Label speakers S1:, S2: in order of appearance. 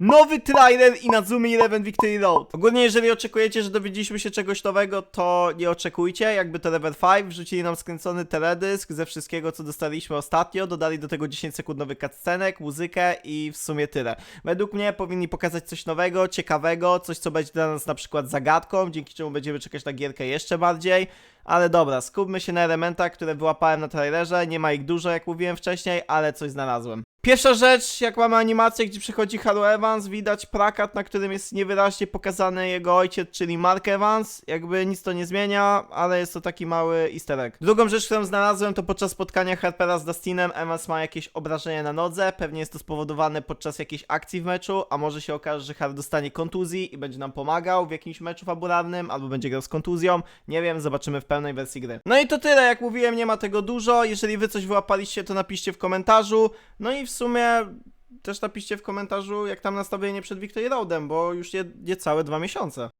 S1: Nowy trailer Inazumi Eleven Victory Road. Ogólnie jeżeli oczekujecie, że dowiedzieliśmy się czegoś nowego, to nie oczekujcie, jakby to Level 5, wrzucili nam skręcony teledysk ze wszystkiego, co dostaliśmy ostatnio, dodali do tego 10 sekund nowych cutscenek, muzykę i w sumie tyle. Według mnie powinni pokazać coś nowego, ciekawego, coś co będzie dla nas na przykład zagadką, dzięki czemu będziemy czekać na gierkę jeszcze bardziej. Ale dobra, skupmy się na elementach, które wyłapałem na trailerze. Nie ma ich dużo, jak mówiłem wcześniej, ale coś znalazłem. Pierwsza rzecz, jak mamy animację, gdzie przychodzi Haru Evans, widać plakat, na którym jest niewyraźnie pokazany jego ojciec, czyli Mark Evans. Jakby nic to nie zmienia, ale jest to taki mały easter egg. Drugą rzecz, którą znalazłem, to podczas spotkania Harpera z Dustinem, Evans ma jakieś obrażenie na nodze. Pewnie jest to spowodowane podczas jakiejś akcji w meczu, a może się okaże, że Har dostanie kontuzji i będzie nam pomagał w jakimś meczu fabularnym, albo będzie grał z kontuzją. Nie wiem, zobaczymy w pełnej wersji gry. No i to tyle, jak mówiłem, nie ma tego dużo. Jeżeli wy coś wyłapaliście, to napiszcie w komentarzu. No i w sumie też napiszcie w komentarzu, jak tam nastawienie przed Victory Roadem, bo już nie, niecałe dwa miesiące.